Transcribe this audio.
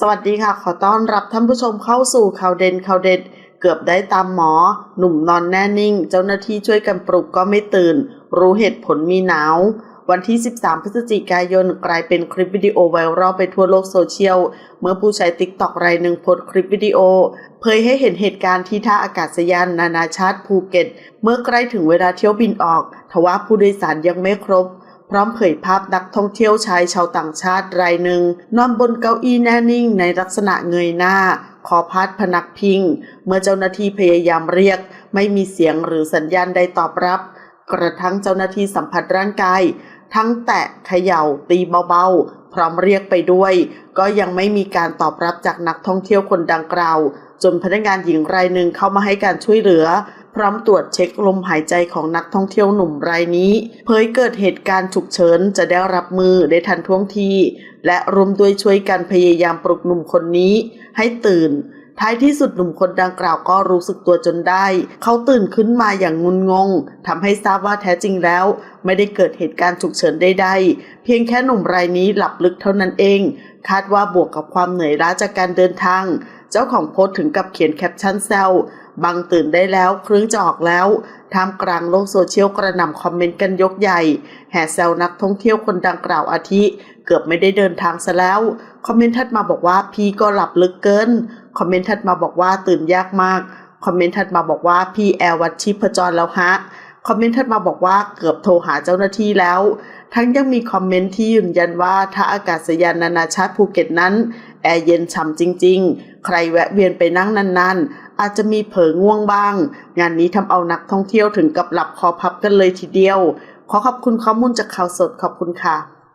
สวัสดีค่ะ ขอต้อนรับท่านผู้ชมเข้าสู่ข่าวเด่นข่าวเด็ด เกือบได้ตามหมอ หนุ่มนอนแน่นิ่ง เจ้าหน้าที่ช่วยกันปลุกก็ไม่ตื่น รู้เหตุผลมีหนาว วันที่ 13 พฤศจิกายนกลายเป็นคลิปวิดีโอไวรัลไปทั่วโลกโซเชียล เมื่อผู้ใช้ติ๊กต็อกรายหนึ่งโพสต์คลิปวิดีโอ เผยให้เห็นเหตุการณ์ที่ท่าอากาศยานนานาชาติภูเก็ต เมื่อใกล้ถึงเวลาเที่ยวบินออก ทว่าผู้โดยสารยังไม่ครบ พร้อมเผยภาพนักท่องเที่ยวชายชาวต่างชาติรายหนึ่ง นอนบนเก้าอี้แน่นิ่งในลักษณะเงยหน้า คอพาดพนักพิง เมื่อเจ้าหน้าที่พยายามเรียก ไม่มีเสียงหรือสัญญาณใดตอบรับ กระทั่งเจ้าหน้าที่สัมผัสร่างกาย ทั้งแตะเขย่า ตีเบาๆ พร้อมเรียกไปด้วย ก็ยังไม่มีการตอบรับจากนักท่องเที่ยวคนดังกล่าวจนพนักงานหญิงรายหนึ่งเข้ามาให้การช่วยเหลือ พร้อมตรวจเช็คลมหายใจของนักท่องเที่ยวหนุ่มรายนี้ เผยเกิดเหตุการณ์ฉุกเฉินจะได้รับมือได้ทันท่วงที และรวมด้วยช่วยกันพยายามปลุกหนุ่มคนนี้ ให้ตื่น ท้ายที่สุดหนุ่มคนดังกล่าวก็รู้สึกตัวจนได้ เขาตื่นขึ้นมาอย่างงุนงงทำให้ทราบว่าแท้จริงแล้ว ไม่ได้เกิดเหตุการณ์ฉุกเฉินใดๆเพียงแค่หนุ่มรายนี้หลับลึกเท่านั้นเอง คาดว่าบวกกับความเหนื่อยล้าจากการเดินทาง เจ้าของโพสต์ถึงกับเขียนแคปชั่นแซว บังตื่นได้แล้วครื่งจะออกแล้วท่ามกลางโลกโซเชียลกระหน่ำคอมเมนต์กันยกใหญ่ แห่แซวนักท่องเที่ยวคนดังกล่าวอาทิ เกือบไม่ได้เดินทางซะแล้ว คอมเมนต์ถัดมาบอกว่าพี่ก็หลับลึกเกิน คอมเมนต์ถัดมาบอกว่าตื่นยากมาก คอมเมนต์ถัดมาบอกว่าพี่แอร์วัดชีพจรแล้วฮะ คอมเมนต์ถัดมาบอกว่าเกือบโทรหาเจ้าหน้าที่แล้วทั้งยังมีคอมเมนต์ที่ยืนยันว่าท่าอากาศยานนานาชาติภูเก็ตนั้น แอร์เย็นฉ่ำจริงๆ ใครแวะเวียนไปนั่งนานๆ อาจจะมีเผลอง่วงบ้าง งานนี้ทำเอานักท่องเที่ยวถึงกับหลับคอพับกันเลยทีเดียว ขอขอบคุณข้อมูลจากข่าวสดขอบคุณค่ะ